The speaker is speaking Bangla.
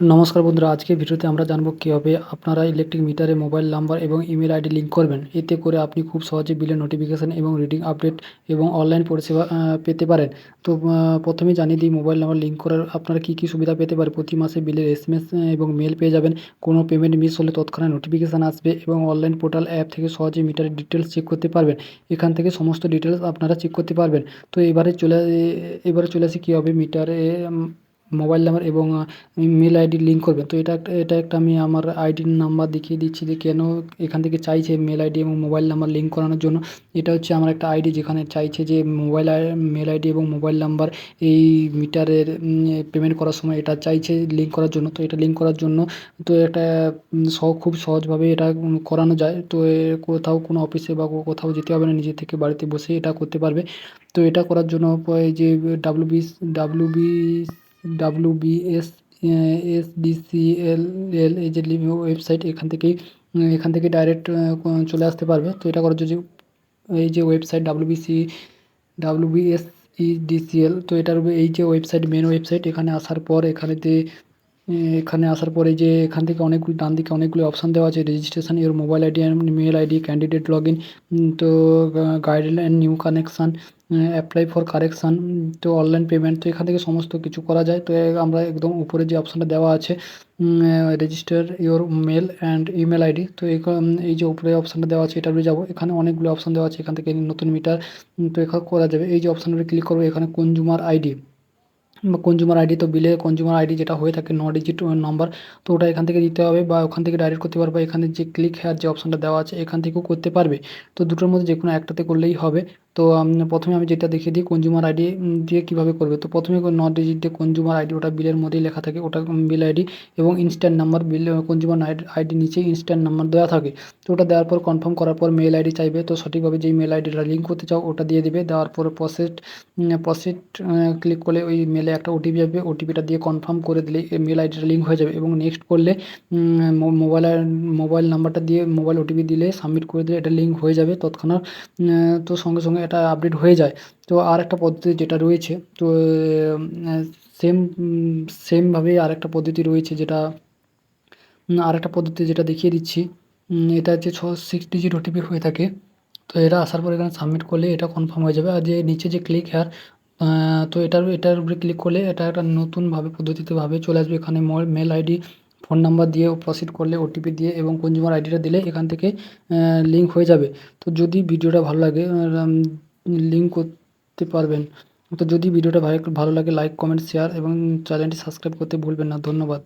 নমস্কার বন্ধুরা আজকে ভিডিওতে আমরা জানব কীভাবে আপনারা ইলেকট্রিক মিটারে মোবাইল নাম্বার এবং ইমেল আইডি লিঙ্ক করবেন। এতে করে আপনি খুব সহজে বিলের নোটিফিকেশান এবং রিডিং আপডেট এবং অনলাইন পরিষেবা পেতে পারেন। তো প্রথমে জানিয়ে দিই মোবাইল নাম্বার লিঙ্ক করার আপনারা কী কী সুবিধা পেতে পারেন প্রতি মাসে বিলের এস এবং মেল পেয়ে যাবেন। কোনো পেমেন্ট মিস হলে তৎক্ষণাৎ নোটিফিকেশান আসবে এবং অনলাইন পোর্টাল অ্যাপ থেকে সহজে মিটারের ডিটেলস চেক করতে পারবেন। এখান থেকে সমস্ত ডিটেলস আপনারা চেক করতে পারবেন। তো, এবারে চলে এবারে চলে আসি কীভাবে মিটারে মোবাইল নাম্বার এবং মেল আইডি লিঙ্ক করবেন। তো এটা এটা একটা আমি আমার আইডির নাম্বার দেখিয়ে দিচ্ছি যে কেন এখান থেকে চাইছে মেল আইডি এবং মোবাইল নাম্বার লিঙ্ক করানোর জন্য। এটা হচ্ছে আমার একটা আইডি যেখানে চাইছে যে মোবাইল মেল আইডি এবং মোবাইল নাম্বার এই মিটারের পেমেন্ট করার সময় এটা চাইছে লিঙ্ক করার জন্য। তো এটা লিঙ্ক করার জন্য তো এটা সহ খুব সহজভাবে এটা করানো যায়। তো কোথাও কোনো অফিসে বা কোথাও যেতে হবে না, নিজে থেকে বাড়িতে বসে এটা করতে পারবে। তো এটা করার জন্য যে W B W B W B S S D C L এই যে ওয়েবসাইট এখান থেকেই এখান থেকে ডাইরেক্ট চলে আসতে পারবে। তো এটা করার জন্য এই যে ওয়েবসাইট ডাব্লিউবিসি ডাব্লিউবিএস ইডিসিএল তো এটার এই যে ওয়েবসাইট মেন ওয়েবসাইট এখানে আসার পর এখানেতে এখানে আসার পরে যে এখান থেকে অনেকগুলি, ডান দিকে অনেকগুলি অপশান দেওয়া আছে registration your mobile ID and mail ID candidate log in তো guideline new connection apply for correction তো অনলাইন পেমেন্ট তো এখান থেকে সমস্ত কিছু করা যায়। তো আমরা একদম উপরে যে অপশানটা দেওয়া আছে register your mail and email ID তো এই যে উপরে অপশানটা দেওয়া আছে, এটার যাব। এখানে অনেকগুলো অপশান দেওয়া আছে, এখান থেকে নতুন মিটার তো এখানে করা যাবে। এই যে অপশানটা ক্লিক করব, এখানে কনজুমার আইডি বা কনজিউমার আইডি তো বিলে কনজিউমার আইডি যেটা হয়ে থাকে ন ডিজিট নম্বর তো ওটা এখান থেকে দিতে হবে বা ওখান থেকে ডাইরেক্ট করতে পারবে। এখানে যে ক্লিক হেয়ার যে অপশানটা দেওয়া আছে, এখান থেকেও করতে পারবে। তো দুটোর মধ্যে যে কোনো একটাতে করলেই হবে। তো প্রথমে আমি যেটা দেখিয়ে দিই কনজুমার আইডি দিয়ে কীভাবে করবে? তো প্রথমে ন ডিজিট দিয়ে কনজুমার আইডি ওটা বিলের মধ্যেই লেখা থাকে, ওটা বিল আইডি এবং instant number bill consumer ID নিচে ইনস্ট্যান্ট নাম্বার দেওয়া থাকে। তো ওটা দেওয়ার পর কনফার্ম করার পর মেল আইডি চাইবে, তো সঠিকভাবে যেই মেল আইডিটা লিঙ্ক করতে চাও, ওটা দিয়ে দিবে। দেওয়ার পর প্রসেস প্রসেস ক্লিক করলে ওই মেলে একটা ওটিপি যাবে ওটিপিটা দিয়ে কনফার্ম করে দিলে মেল আইডিটা লিঙ্ক হয়ে যাবে এবং নেক্সট করলে মোবাইল মোবাইল নাম্বারটা দিয়ে মোবাইল ওটিপি দিলে সাবমিট করে দিলে এটা লিঙ্ক হয়ে যাবে তৎক্ষণাৎ। তো সঙ্গে সঙ্গে এটা আপডেট হয়ে যায়। তো আর একটা পদ্ধতি যেটা রয়েছে, তো সেম সেমভাবেই আর একটা পদ্ধতি রয়েছে যেটা আর একটা পদ্ধতি যেটা দেখিয়ে দিচ্ছি। এটা হচ্ছে ছ সিক্স ডিজিট ওটিপি হয়ে থাকে। তো এটা আসার পর এখানে সাবমিট করলে এটা কনফার্ম হয়ে যাবে। আর যে নিচে যে ক্লিক হেয়ার তো এটার এটার উপরে ক্লিক করলে এটা একটা নতুনভাবে, পদ্ধতিতে ভাবে চলে আসবে। এখানে মেল আইডি ফোন নাম্বার দিয়ে প্রসিড করলে ওটিপি দিয়ে এবং কনজিউমার আইডিটা দিলে এখান থেকে লিঙ্ক হয়ে যাবে। তো যদি ভিডিওটা ভালো লাগে লিঙ্ক করতে পারবেন। তো যদি ভিডিওটা ভালো লাগে লাইক কমেন্ট শেয়ার এবং চ্যানেলটি সাবস্ক্রাইব করতে ভুলবেন না। ধন্যবাদ।